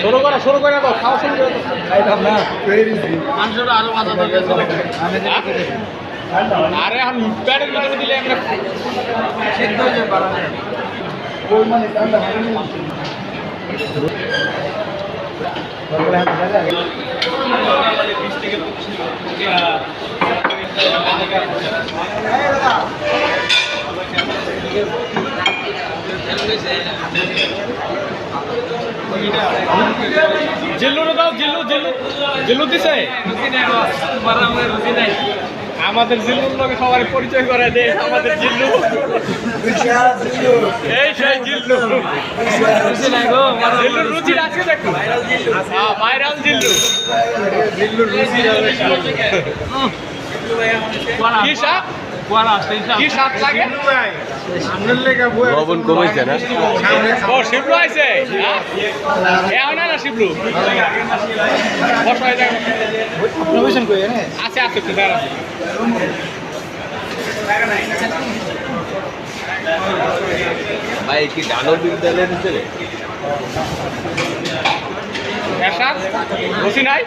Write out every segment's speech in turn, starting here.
শুরু করো শুরু করে দাও খাওয়া শুরু করে দাও। খাইতাম না মাংসটা আরও আমি প্যাডের ভিতরে দিলে আমরা সিদ্ধ হয়ে মানে জিল্লুরে দাও জিল্লু জিল্লু। জিল্লু দিছে? আমাদের জিল্লুর লোকে সবার পরিচয় করে দে আমাদের জিল্লু। এই সেই জিল্লু। জিল্লুর রুচি আছে দেখো। হ্যাঁ ভাইরাল জিল্লু। কি শাক কি শাক লাগে লবণ কমেছে না? ও শিবলু আছে হ্যাঁ? এও না না শিবলু? আছে আছে ভাই কি ডানো ছেলে এরশাদ রসি নাই?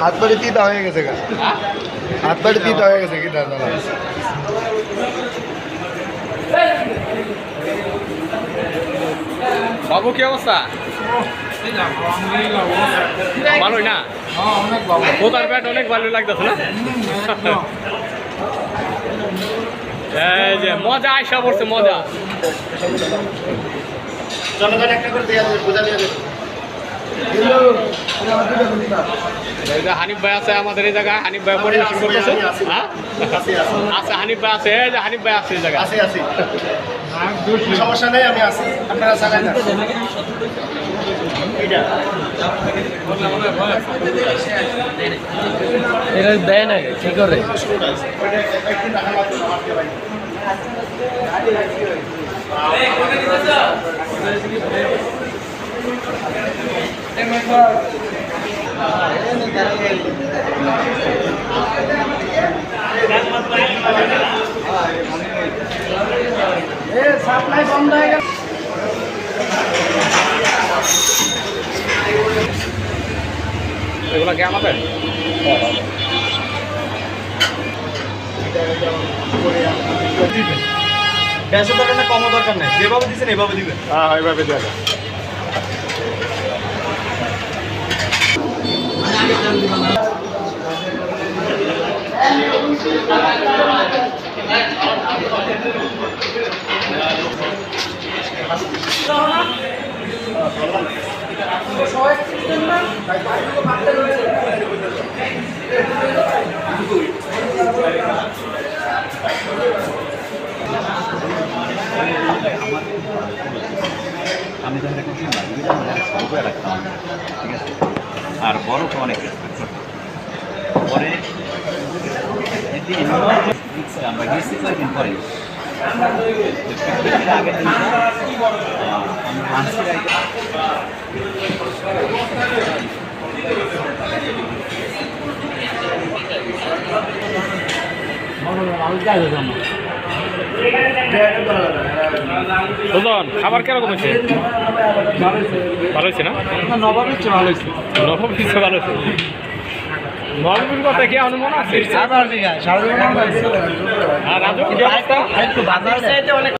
হাত বাড়ি তিতা হয়ে গেছে গা? হাত বাড়ি তিতা হয়ে গেছে কি দাদা বাবু কি অবস্থা? ভালোই না? কোথার ব্যাট অনেক ভালো লাগতেছে না? এই যে মজা আইসা পড়ছে মজা। এই যে হানিফ ভাই আছে আমাদের এই জায়গায় হানিফ ভাই পরিবেশন করতেছে। হ্যাঁ? আছে হানিফ ভাই আছে এই যে হানিফ ভাই আছে এই জায়গায়। আছি আছি। সমস্যা নেই আমি আছি। আপনারা এটা দেয় না কি করে? সাপ্লাই বন্ধ হয়ে গেল এগুলো কি আমাদের? বেশি দরকার না কমও দরকার নেই। যেভাবে দিচ্ছেন এভাবে দিবেন। হ্যাঁ এইভাবে দেওয়া আমি যখন এখন রাখতাম ঠিক আছে? আর বরফ অনেক। পরে আমরা গেছি কয়েকদিন পরে আগে দিন আমি সুজন খাবার কীরকম হয়েছে? ভালো হয়েছে না? নবাব হচ্ছে ভালো হয়েছে। ভালো হয়েছে কথা কি আমার মনে আছে? আর রাজু কি অবস্থা?